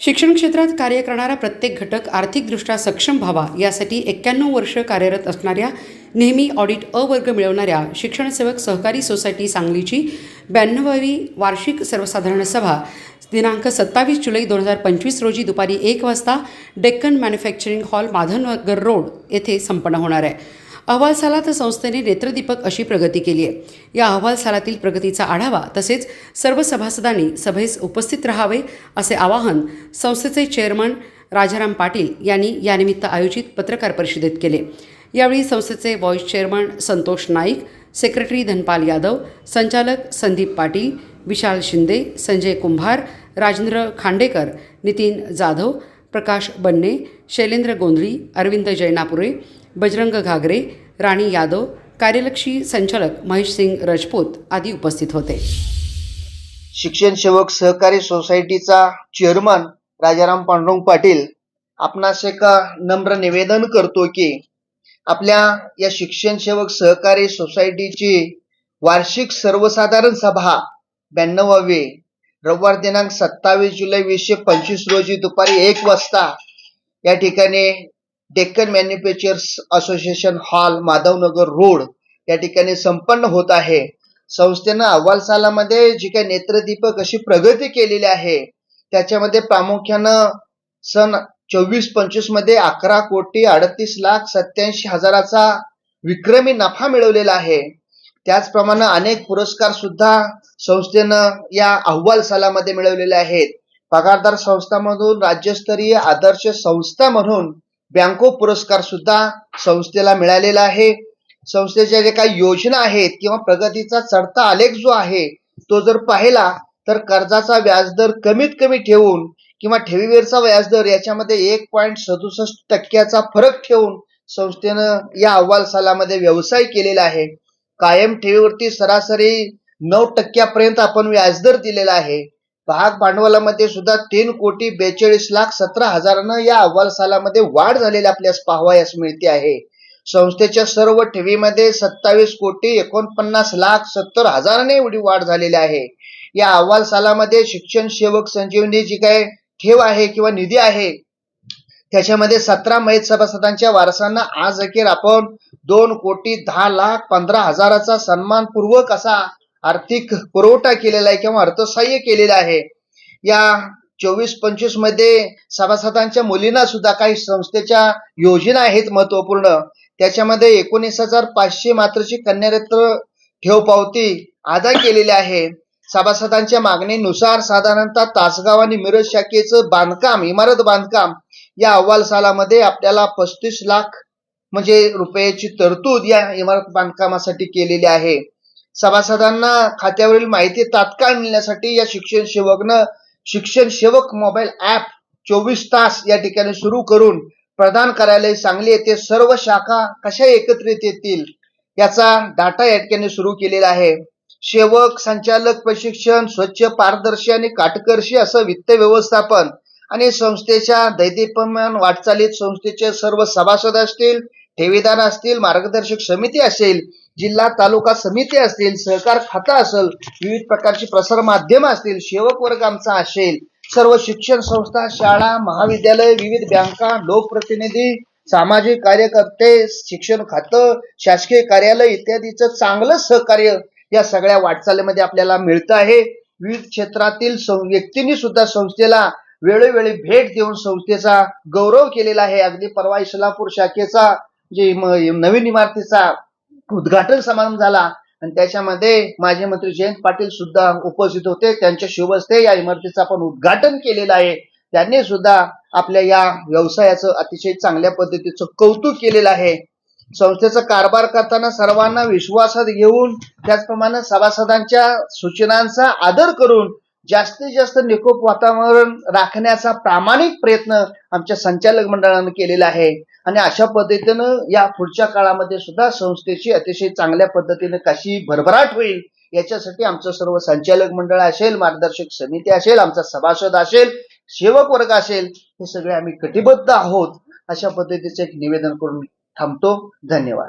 शिक्षण क्षेत्रात कार्य करणारा प्रत्येक घटक आर्थिकदृष्ट्या सक्षम व्हावा यासाठी एक्क्याण्णव वर्ष कार्यरत असणाऱ्या नेहमी ऑडिट अ वर्ग मिळवणाऱ्या शिक्षणसेवक सहकारी सोसायटी सांगलीची ब्याण्णवावी वार्षिक सर्वसाधारण सभा दिनांक सत्तावीस जुलै दोन हजार पंचवीस रोजी दुपारी एक वाजता Deccan manufacturing hall Madhavnagar road येथे संपन्न होणार आहे. अहवाल सालात संस्थेने नेत्रदीपक अशी प्रगती केली आहे. या अहवाल सालातील प्रगतीचा आढावा तसेच सर्व सभासदांनी सभेस उपस्थित राहावे असे आवाहन संस्थेचे चेअरमन राजाराम पाटील यांनी यानिमित्त आयोजित पत्रकार परिषदेत केले. यावेळी संस्थेचे vice chairman Santosh Naik secretary Dhanpal Yadav संचालक संदीप पाटील विशाल शिंदे संजय कुंभार राजेंद्र खांडेकर नितीन जाधव प्रकाश बन्ने शैलेंद्र गोंधळी अरविंद जैनापुरे बजरंग घागरे राणी यादव कार्यलक्षी संचालक महेश सिंग राजपूत आदी उपस्थित होते. शिक्षण सेवक सहकारी सोसायटीचा चेअरमन राजाराम पांडुरंग पाटील आपणास एक नम्र निवेदन करतो की आपल्या या शिक्षण सेवक सहकारी सोसायटीची वार्षिक सर्वसाधारण सभा ब्याण्णवावी रविवार दिनांक सत्तावीस जुलै वीसशे पंचवीस रोजी दुपारी एक वाजता या ठिकाणी Deccan manufacturers association hall Madhavnagar road या ठिकाणी संपन्न होत आहे. संस्थेनं अहवाल सालामध्ये जी काही नेत्रदीपक अशी प्रगती केलेली आहे त्याच्यामध्ये प्रामुख्यानं सन चोवीस पंचवीसमध्ये अकरा कोटी अडतीस लाख सत्याऐंशी हजाराचा विक्रमी नफा मिळवलेला आहे. त्याचप्रमाणे अनेक पुरस्कार सुद्धा संस्थेनं या अहवाल सालामध्ये मिळवलेले आहेत. पगारदार संस्थांमधून राज्यस्तरीय आदर्श संस्था म्हणून बँको पुरस्कार सुद्धा संस्थेला मिळालेला आहे. संस्थेच्या जे काही योजना आहेत किंवा प्रगतीचा चढता आलेख जो आहे तो जर पाहिला तर कर्जाचा व्याजदर कमीत कमी ठेवून किंवा ठेवीवेरचा व्याजदर याच्यामध्ये एक पॉईंट सदुसष्ट टक्क्याचा फरक ठेवून संस्थेनं या अहवाल सालामध्ये व्यवसाय केलेला आहे. कायम ठेवीवरती सरासरी नऊ टक्क्यापर्यंत आपण व्याजदर दिलेला आहे. भाग भांडवलामध्ये सुद्धा तीन कोटी बेचाळीस लाख सतरा हजारानं या अहवाल सालामध्ये वाढ झालेली आपल्यास पाहावयास मिळते आहे. संस्थेच्या सर्व ठेवीमध्ये सत्तावीस कोटी एकोणपन्नास लाख सत्तर हजाराने एवढी वाढ झालेली आहे. या अहवाल सालामध्ये शिक्षण सेवक संजीवनी जी काय ठेव आहे किंवा निधी आहे त्याच्यामध्ये सतरा महित सभासदांच्या वारसांना आज अखेर आपण दोन कोटी दहा लाख पंधरा हजाराचा सन्मानपूर्वक असा आर्थिक पुरवठा केलेला आहे किंवा अर्थसहाय्य केलेलं आहे. या चोवीस पंचवीसमध्ये सभासदांच्या मुलींना सुद्धा काही संस्थेच्या योजना आहेत महत्त्वपूर्ण त्याच्यामध्ये एकोणीस हजार पाचशे मात्रची कन्यारत्न ठेव पावती अदा केलेली आहे. सभासदांच्या मागणीनुसार साधारणतः तासगाव आणि मिरज शाखेचं बांधकाम इमारत बांधकाम या अहवाल सालामध्ये आपल्याला पस्तीस लाख म्हणजे रुपयाची तरतूद या इमारत बांधकामासाठी केलेली आहे. सभासदांना खात्यावरील माहिती तात्काळ मिळण्यासाठी या शिक्षण सेवकनं शिक्षण सेवक मोबाईल ऍप चोवीस तास या ठिकाणी सुरू करून प्रदान कार्यालय सांगली येथे सर्व शाखा कशा एकत्रित येतील याचा डाटा या ठिकाणी सुरू केलेला आहे. सेवक संचालक प्रशिक्षण स्वच्छ पारदर्शी आणि काटकर्शी असं वित्त व्यवस्थापन आणि संस्थेच्या दैदिप्यमान वाटचालीत संस्थेचे सर्व सभासद असतील ठेवीदार असतील मार्गदर्शक समिती असेल जिल्हा तालुका समिती असतील सहकार खाता असेल विविध प्रकारची प्रसार माध्यम असतील सेवक वर्ग आमचा असेल सर्व शिक्षण संस्था शाळा महाविद्यालय विविध बँका लोकप्रतिनिधी सामाजिक कार्यकर्ते शिक्षण खातं शासकीय कार्यालय इत्यादीचं चांगलं सहकार्य या सगळ्या वाटचालीमध्ये आपल्याला मिळतं आहे. विविध क्षेत्रातील व्यक्तींनी सुद्धा संस्थेला वेळोवेळी भेट देऊन संस्थेचा गौरव केलेला आहे. अगदी परवा इस्लामपूर शाखेचा जे नवीन इमारतीचा उद्घाटन समारंभ झाला. आणि त्याच्यामध्ये माजी मंत्री जयंत पाटील सुद्धा उपस्थित होते. त्यांच्या शिवस्ते या इमारतीचं आपण उद्घाटन केलेलं आहे. त्यांनी सुद्धा आपल्या या व्यवसायाचं अतिशय चांगल्या पद्धतीचं कौतुक केलेलं आहे. संस्थेचा कारभार करताना सर्वांना विश्वासात घेऊन त्याचप्रमाणे सभासदांच्या सूचनांचा आदर करून जास्तीत जास्त निकोप वातावरण राखण्याचा प्रामाणिक प्रयत्न आमच्या संचालक मंडळानं केलेला आहे. आणि अशा पद्धतीनं या पुढच्या काळामध्ये सुद्धा संस्थेची अतिशय चांगल्या पद्धतीने कशी भरभराट होईल याच्यासाठी आमचं सर्व संचालक मंडळ असेल मार्गदर्शक समिती असेल आमचा सभासद असेल सेवक वर्ग असेल हे सगळे आम्ही कटिबद्ध आहोत अशा पद्धतीचं एक निवेदन करून थांबतो. धन्यवाद.